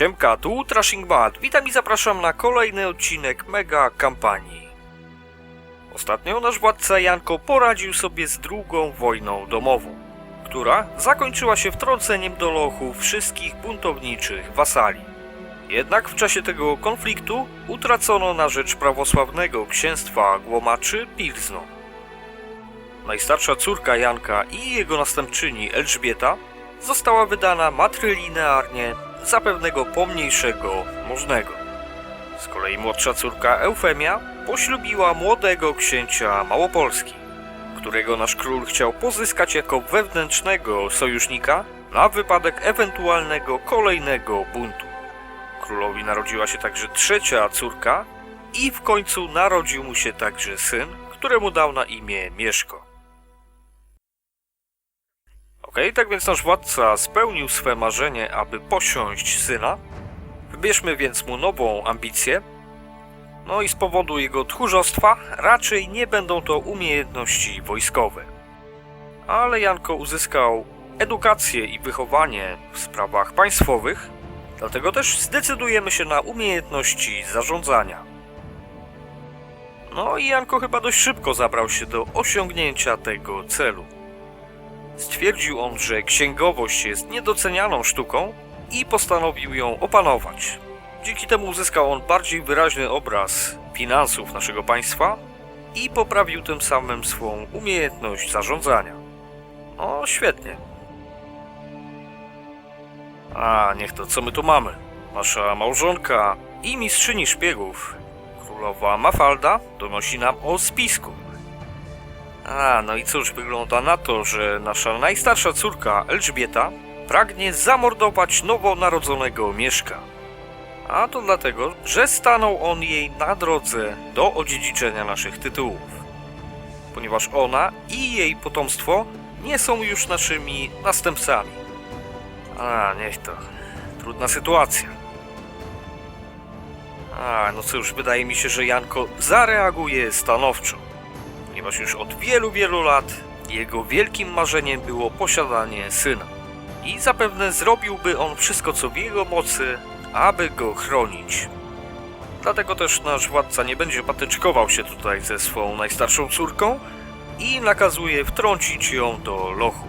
Siemka, tu Trashing Bad. Witam i zapraszam na kolejny odcinek mega kampanii. Ostatnio nasz władca Janko poradził sobie z drugą wojną domową, która zakończyła się wtrąceniem do lochu wszystkich buntowniczych wasali. Jednak w czasie tego konfliktu utracono na rzecz prawosławnego księstwa Głomaczy Pilzno. Najstarsza córka Janka i jego następczyni Elżbieta została wydana matrylinearnie za pewnego pomniejszego możnego. Z kolei młodsza córka Eufemia poślubiła młodego księcia Małopolski, którego nasz król chciał pozyskać jako wewnętrznego sojusznika na wypadek ewentualnego kolejnego buntu. Królowi narodziła się także trzecia córka i w końcu narodził mu się także syn, któremu dał na imię Mieszko. Okej, tak więc nasz władca spełnił swe marzenie, aby posiąść syna. Wybierzmy więc mu nową ambicję. No i z powodu jego tchórzostwa raczej nie będą to umiejętności wojskowe. Ale Janko uzyskał edukację i wychowanie w sprawach państwowych, dlatego też zdecydujemy się na umiejętności zarządzania. No i Janko chyba dość szybko zabrał się do osiągnięcia tego celu. Stwierdził on, że księgowość jest niedocenianą sztuką i postanowił ją opanować. Dzięki temu uzyskał on bardziej wyraźny obraz finansów naszego państwa i poprawił tym samym swą umiejętność zarządzania. No, świetnie. A, niech to, co my tu mamy? Nasza małżonka i mistrzyni szpiegów, królowa Mafalda, donosi nam o spisku. A, no i cóż, wygląda na to, że nasza najstarsza córka Elżbieta pragnie zamordować nowonarodzonego Mieszka. A to dlatego, że stanął on jej na drodze do odziedziczenia naszych tytułów. Ponieważ ona i jej potomstwo nie są już naszymi następcami. A, niech to. Trudna sytuacja. A, no cóż, wydaje mi się, że Janko zareaguje stanowczo ponieważ już od wielu, wielu lat jego wielkim marzeniem było posiadanie syna. I zapewne zrobiłby on wszystko, co w jego mocy, aby go chronić. Dlatego też nasz władca nie będzie patyczkował się tutaj ze swą najstarszą córką i nakazuje wtrącić ją do lochu.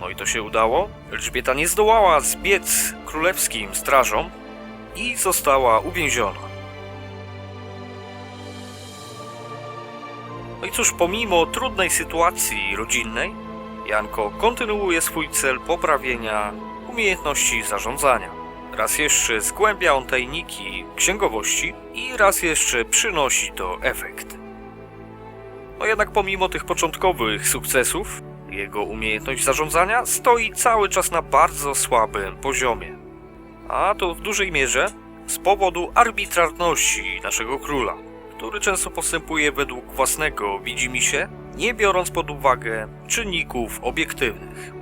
No i to się udało. Elżbieta nie zdołała zbiec królewskim strażom i została uwięziona. No i cóż, pomimo trudnej sytuacji rodzinnej, Janko kontynuuje swój cel poprawienia umiejętności zarządzania. Raz jeszcze zgłębia on tajniki księgowości i raz jeszcze przynosi to efekt. No jednak pomimo tych początkowych sukcesów, jego umiejętność zarządzania stoi cały czas na bardzo słabym poziomie. A to w dużej mierze z powodu arbitrarności naszego króla który często postępuje według własnego widzimisię, nie biorąc pod uwagę czynników obiektywnych.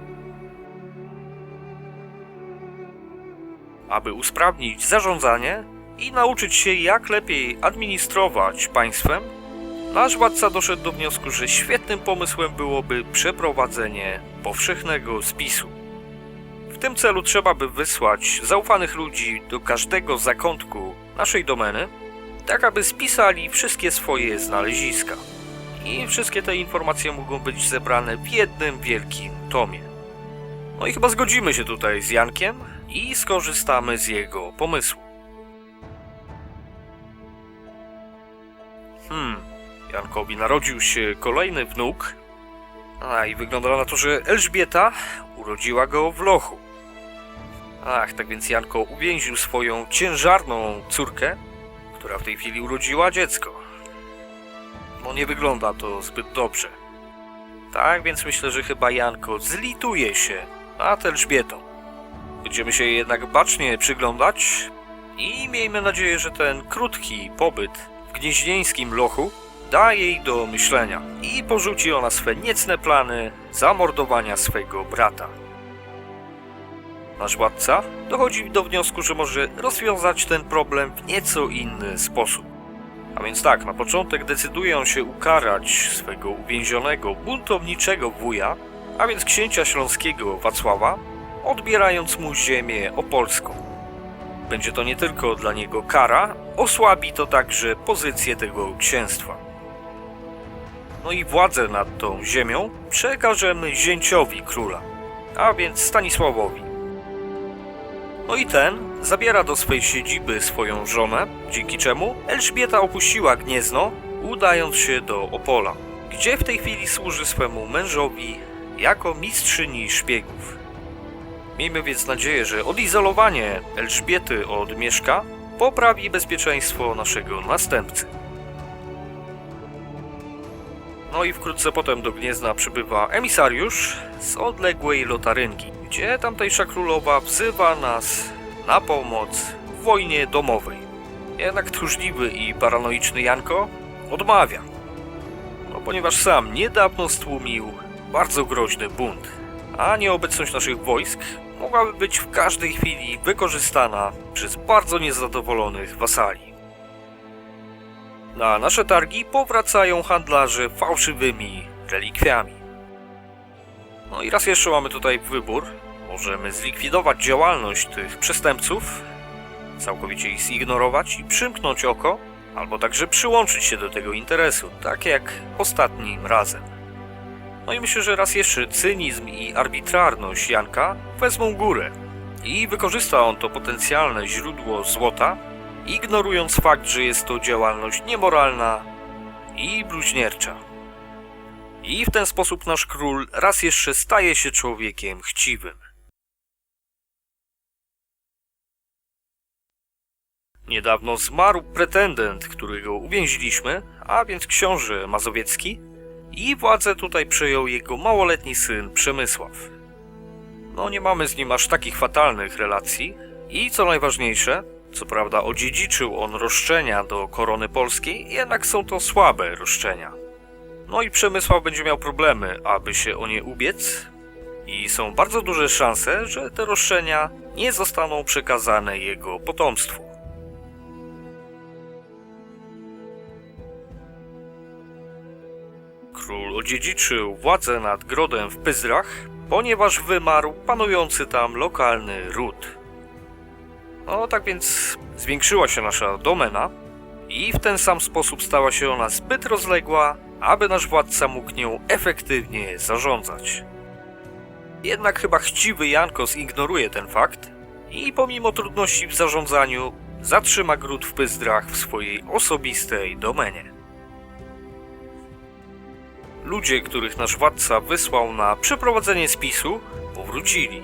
Aby usprawnić zarządzanie i nauczyć się jak lepiej administrować państwem, nasz władca doszedł do wniosku, że świetnym pomysłem byłoby przeprowadzenie powszechnego spisu. W tym celu trzeba by wysłać zaufanych ludzi do każdego zakątku naszej domeny, tak aby spisali wszystkie swoje znaleziska. I wszystkie te informacje mogą być zebrane w jednym wielkim tomie. No i chyba zgodzimy się tutaj z Jankiem i skorzystamy z jego pomysłu. Hmm, Jankowi narodził się kolejny wnuk. A i wygląda na to, że Elżbieta urodziła go w lochu. Ach, tak więc Janko uwięził swoją ciężarną córkę która w tej chwili urodziła dziecko. No nie wygląda to zbyt dobrze. Tak więc myślę, że chyba Janko zlituje się nad Elżbietą. Będziemy się jednak bacznie przyglądać i miejmy nadzieję, że ten krótki pobyt w gnieźnieńskim lochu da jej do myślenia i porzuci ona swe niecne plany zamordowania swego brata. Nasz władca dochodzi do wniosku, że może rozwiązać ten problem w nieco inny sposób. A więc tak, na początek decyduje on się ukarać swego uwięzionego, buntowniczego wuja, a więc księcia śląskiego Wacława, odbierając mu ziemię opolską. Będzie to nie tylko dla niego kara, osłabi to także pozycję tego księstwa. No i władzę nad tą ziemią przekażemy zięciowi króla, a więc Stanisławowi. No i ten zabiera do swej siedziby swoją żonę, dzięki czemu Elżbieta opuściła Gniezno, udając się do Opola, gdzie w tej chwili służy swemu mężowi jako mistrzyni szpiegów. Miejmy więc nadzieję, że odizolowanie Elżbiety od Mieszka poprawi bezpieczeństwo naszego następcy. No i wkrótce potem do Gniezna przybywa emisariusz z odległej Lotaryngi, gdzie tamtejsza królowa wzywa nas na pomoc w wojnie domowej. Jednak tchórzliwy i paranoiczny Janko odmawia, no ponieważ sam niedawno stłumił bardzo groźny bunt, a nieobecność naszych wojsk mogłaby być w każdej chwili wykorzystana przez bardzo niezadowolonych wasali. Na nasze targi powracają handlarze fałszywymi relikwiami. No i raz jeszcze mamy tutaj wybór. Możemy zlikwidować działalność tych przestępców, całkowicie ich zignorować i przymknąć oko, albo także przyłączyć się do tego interesu, tak jak ostatnim razem. No i myślę, że raz jeszcze cynizm i arbitrarność Janka wezmą górę i wykorzysta on to potencjalne źródło złota, ignorując fakt, że jest to działalność niemoralna i bluźniercza. I w ten sposób nasz król raz jeszcze staje się człowiekiem chciwym. Niedawno zmarł pretendent, którego uwięziliśmy, a więc książę Mazowiecki, i władzę tutaj przejął jego małoletni syn Przemysław. No nie mamy z nim aż takich fatalnych relacji i co najważniejsze, co prawda odziedziczył on roszczenia do korony polskiej, jednak są to słabe roszczenia. No i Przemysław będzie miał problemy, aby się o nie ubiec i są bardzo duże szanse, że te roszczenia nie zostaną przekazane jego potomstwu. Król odziedziczył władzę nad grodem w Pyzrach, ponieważ wymarł panujący tam lokalny ród. No tak więc zwiększyła się nasza domena i w ten sam sposób stała się ona zbyt rozległa, aby nasz władca mógł nią efektywnie zarządzać. Jednak chyba chciwy Janko zignoruje ten fakt i pomimo trudności w zarządzaniu zatrzyma gród w Pyzdrach w swojej osobistej domenie. Ludzie, których nasz władca wysłał na przeprowadzenie spisu, powrócili.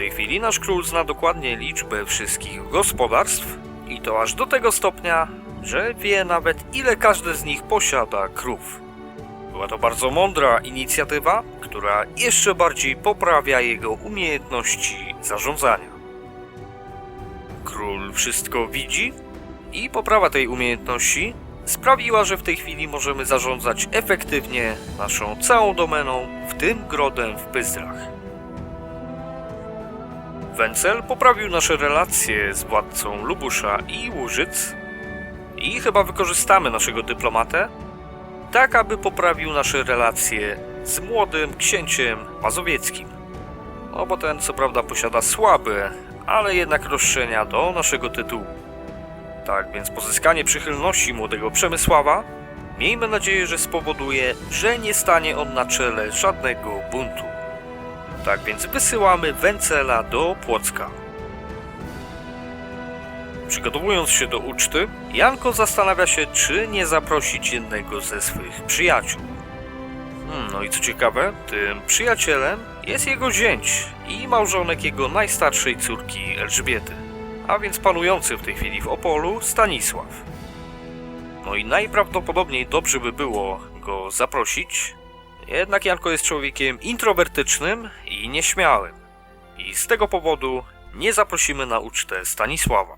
Tej chwili nasz król zna dokładnie liczbę wszystkich gospodarstw i to aż do tego stopnia, że wie nawet ile każde z nich posiada krów. Była to bardzo mądra inicjatywa, która jeszcze bardziej poprawia jego umiejętności zarządzania. Król wszystko widzi i poprawa tej umiejętności sprawiła, że w tej chwili możemy zarządzać efektywnie naszą całą domeną, w tym grodem w Pyzdrach. Wencel poprawił nasze relacje z władcą Lubusza i Łużyc i chyba wykorzystamy naszego dyplomatę, tak aby poprawił nasze relacje z młodym księciem mazowieckim. No bo ten co prawda posiada słabe, ale jednak roszczenia do naszego tytułu. Tak więc pozyskanie przychylności młodego Przemysława, miejmy nadzieję, że spowoduje, że nie stanie on na czele żadnego buntu. Tak więc wysyłamy Wencela do Płocka. Przygotowując się do uczty, Janko zastanawia się, czy nie zaprosić jednego ze swych przyjaciół. Hmm, no i co ciekawe, tym przyjacielem jest jego zięć i małżonek jego najstarszej córki Elżbiety a więc panujący w tej chwili w Opolu Stanisław. No i najprawdopodobniej dobrze by było go zaprosić, jednak Janko jest człowiekiem introwertycznym i nieśmiałym. I z tego powodu nie zaprosimy na ucztę Stanisława.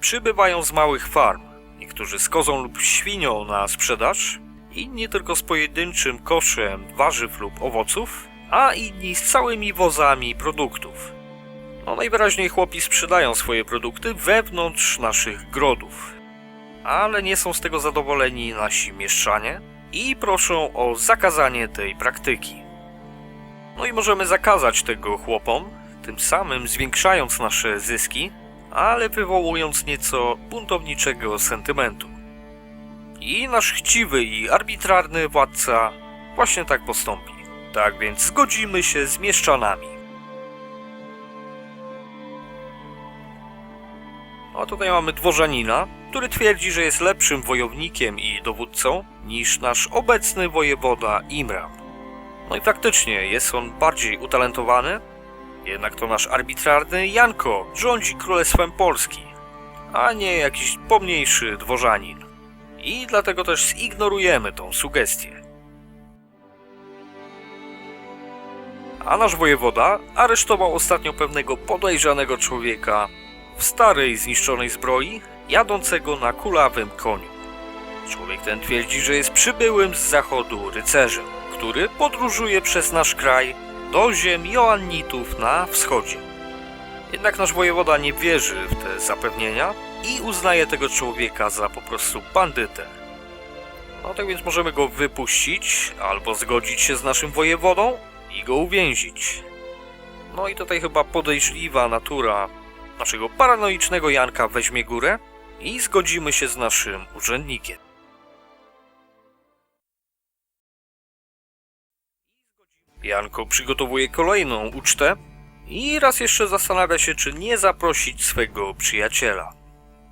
Przybywają z małych farm, niektórzy z kozą lub świnią na sprzedaż, inni tylko z pojedynczym koszem warzyw lub owoców, a inni z całymi wozami produktów. No najwyraźniej chłopi sprzedają swoje produkty wewnątrz naszych grodów. Ale nie są z tego zadowoleni nasi mieszczanie, i proszą o zakazanie tej praktyki. No i możemy zakazać tego chłopom, tym samym zwiększając nasze zyski, ale wywołując nieco buntowniczego sentymentu. I nasz chciwy i arbitrarny władca właśnie tak postąpi. Tak więc zgodzimy się z mieszczanami. A tutaj mamy dworzanina, który twierdzi, że jest lepszym wojownikiem i dowódcą niż nasz obecny wojewoda Imram. No i faktycznie jest on bardziej utalentowany, jednak to nasz arbitrarny Janko rządzi Królestwem Polski, a nie jakiś pomniejszy dworzanin. I dlatego też zignorujemy tą sugestię. A nasz wojewoda aresztował ostatnio pewnego podejrzanego człowieka w starej, zniszczonej zbroi, jadącego na kulawym koniu. Człowiek ten twierdzi, że jest przybyłym z zachodu rycerzem, który podróżuje przez nasz kraj do ziem Joannitów na wschodzie. Jednak nasz wojewoda nie wierzy w te zapewnienia i uznaje tego człowieka za po prostu bandytę. No tak więc możemy go wypuścić, albo zgodzić się z naszym wojewodą i go uwięzić. No i tutaj chyba podejrzliwa natura naszego paranoicznego Janka weźmie górę i zgodzimy się z naszym urzędnikiem. Janko przygotowuje kolejną ucztę i raz jeszcze zastanawia się, czy nie zaprosić swego przyjaciela.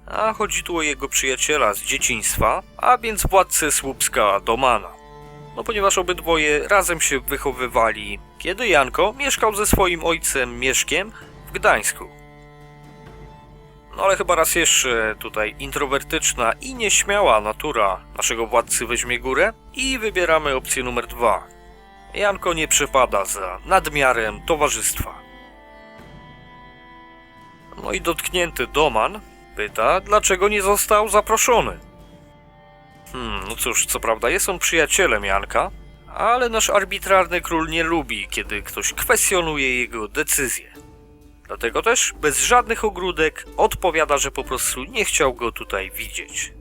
A chodzi tu o jego przyjaciela z dzieciństwa, a więc władcę Słupska Domana. No ponieważ obydwoje razem się wychowywali, kiedy Janko mieszkał ze swoim ojcem Mieszkiem w Gdańsku. No ale chyba raz jeszcze tutaj introwertyczna i nieśmiała natura naszego władcy weźmie górę i wybieramy opcję numer dwa. Janko nie przypada za nadmiarem towarzystwa. No i dotknięty Doman pyta, dlaczego nie został zaproszony. Hmm, no cóż, co prawda jest on przyjacielem Janka, ale nasz arbitrarny król nie lubi, kiedy ktoś kwestionuje jego decyzje. Dlatego też bez żadnych ogródek odpowiada, że po prostu nie chciał go tutaj widzieć.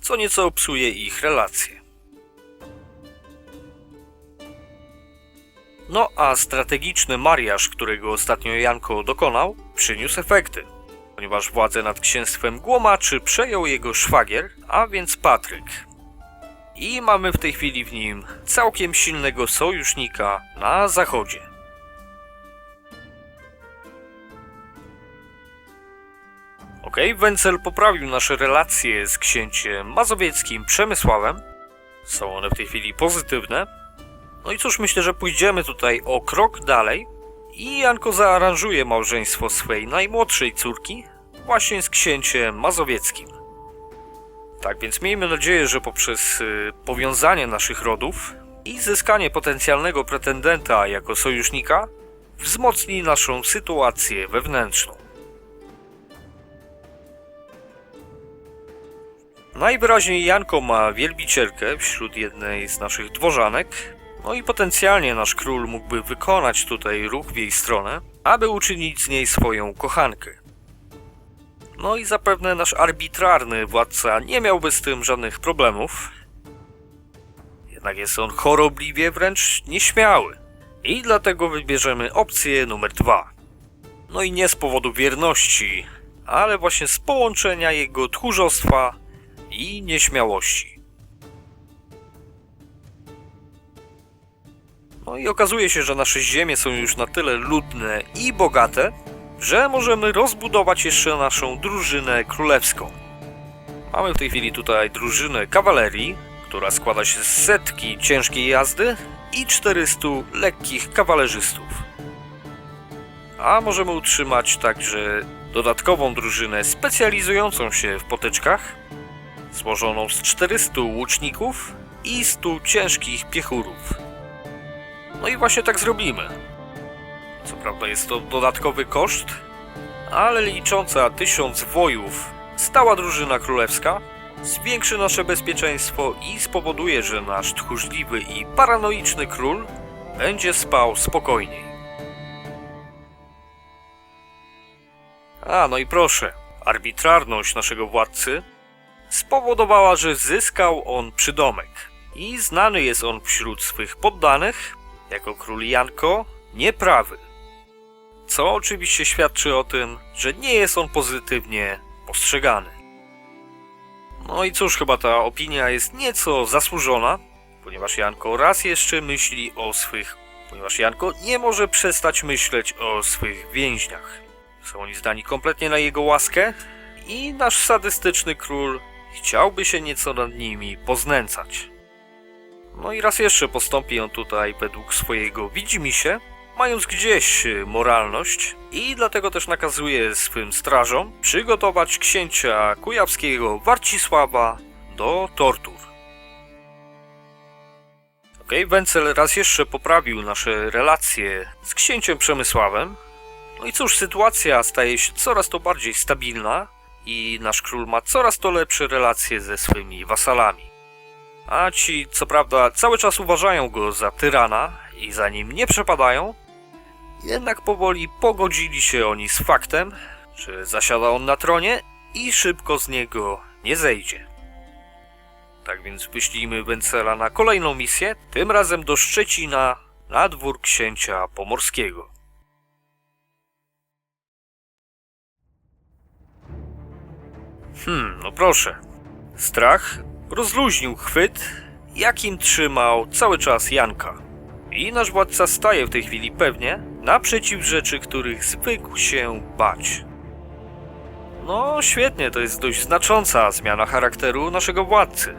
Co nieco psuje ich relacje. No a strategiczny mariaż, którego ostatnio Janko dokonał, przyniósł efekty, ponieważ władzę nad księstwem Głomaczy przejął jego szwagier, a więc Patryk. I mamy w tej chwili w nim całkiem silnego sojusznika na zachodzie. Okej, Wencel poprawił nasze relacje z księciem mazowieckim Przemysławem. Są one w tej chwili pozytywne. No i cóż, myślę, że pójdziemy tutaj o krok dalej i Janko zaaranżuje małżeństwo swej najmłodszej córki właśnie z księciem mazowieckim. Tak więc miejmy nadzieję, że poprzez y, powiązanie naszych rodów i zyskanie potencjalnego pretendenta jako sojusznika wzmocni naszą sytuację wewnętrzną. Najwyraźniej Janko ma wielbicielkę wśród jednej z naszych dworzanek, no i potencjalnie nasz król mógłby wykonać tutaj ruch w jej stronę, aby uczynić z niej swoją kochankę. No i zapewne nasz arbitrarny władca nie miałby z tym żadnych problemów. Jednak jest on chorobliwie wręcz nieśmiały. I dlatego wybierzemy opcję numer dwa. No i nie z powodu wierności, ale właśnie z połączenia jego tchórzostwa i nieśmiałości. No i okazuje się, że nasze ziemie są już na tyle ludne i bogate, że możemy rozbudować jeszcze naszą drużynę królewską. Mamy w tej chwili tutaj drużynę kawalerii, która składa się z setki ciężkiej jazdy i 400 lekkich kawalerzystów. A możemy utrzymać także dodatkową drużynę specjalizującą się w potyczkach, złożoną z 400 łuczników i 100 ciężkich piechurów. No i właśnie tak zrobimy. Co prawda jest to dodatkowy koszt, ale licząca tysiąc wojów stała drużyna królewska zwiększy nasze bezpieczeństwo i spowoduje, że nasz tchórzliwy i paranoiczny król będzie spał spokojniej. A, no i proszę, arbitrarność naszego władcy spowodowała, że zyskał on przydomek. i znany jest on wśród swych poddanych jako król Janko nieprawy. Co oczywiście świadczy o tym, że nie jest on pozytywnie postrzegany. No i cóż, chyba ta opinia jest nieco zasłużona, ponieważ Janko raz jeszcze myśli o swych, ponieważ Janko nie może przestać myśleć o swych więźniach. Są oni zdani kompletnie na jego łaskę i nasz sadystyczny król chciałby się nieco nad nimi poznęcać. No i raz jeszcze postąpi on tutaj według swojego widzimisię, mając gdzieś y, moralność i dlatego też nakazuje swym strażom przygotować księcia kujawskiego Warcisława do tortur. Okej, Wencel raz jeszcze poprawił nasze relacje z księciem Przemysławem. No i cóż, sytuacja staje się coraz to bardziej stabilna i nasz król ma coraz to lepsze relacje ze swymi wasalami. A ci, co prawda, cały czas uważają go za tyrana i za nim nie przepadają, jednak powoli pogodzili się oni z faktem, że zasiada on na tronie i szybko z niego nie zejdzie. Tak więc wyślijmy Wencela na kolejną misję, tym razem do Szczecina, na dwór księcia pomorskiego. Hmm, no proszę. Strach rozluźnił chwyt, jakim trzymał cały czas Janka. I nasz władca staje w tej chwili pewnie naprzeciw rzeczy, których zwykł się bać. No, świetnie, to jest dość znacząca zmiana charakteru naszego władcy.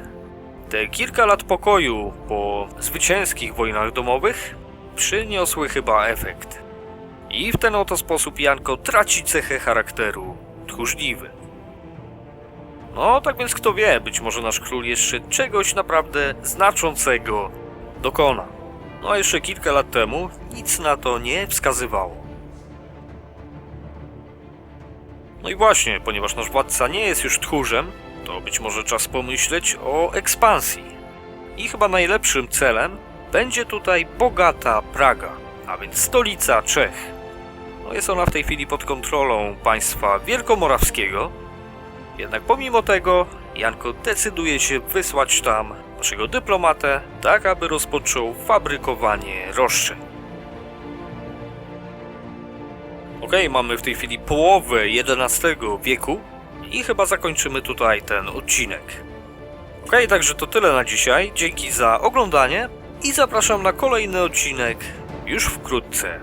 Te kilka lat pokoju po zwycięskich wojnach domowych przyniosły chyba efekt. I w ten oto sposób Janko traci cechę charakteru tchórzliwy. No, tak więc kto wie, być może nasz król jeszcze czegoś naprawdę znaczącego dokona. No a jeszcze kilka lat temu nic na to nie wskazywało. No i właśnie, ponieważ nasz władca nie jest już tchórzem, to być może czas pomyśleć o ekspansji. I chyba najlepszym celem będzie tutaj bogata Praga, a więc stolica Czech. No jest ona w tej chwili pod kontrolą państwa wielkomorawskiego, jednak pomimo tego Janko decyduje się wysłać tam naszego dyplomatę, tak aby rozpoczął fabrykowanie roszczeń. Okej, mamy w tej chwili połowę XI wieku i chyba zakończymy tutaj ten odcinek. Okej, także to tyle na dzisiaj. Dzięki za oglądanie i zapraszam na kolejny odcinek już wkrótce.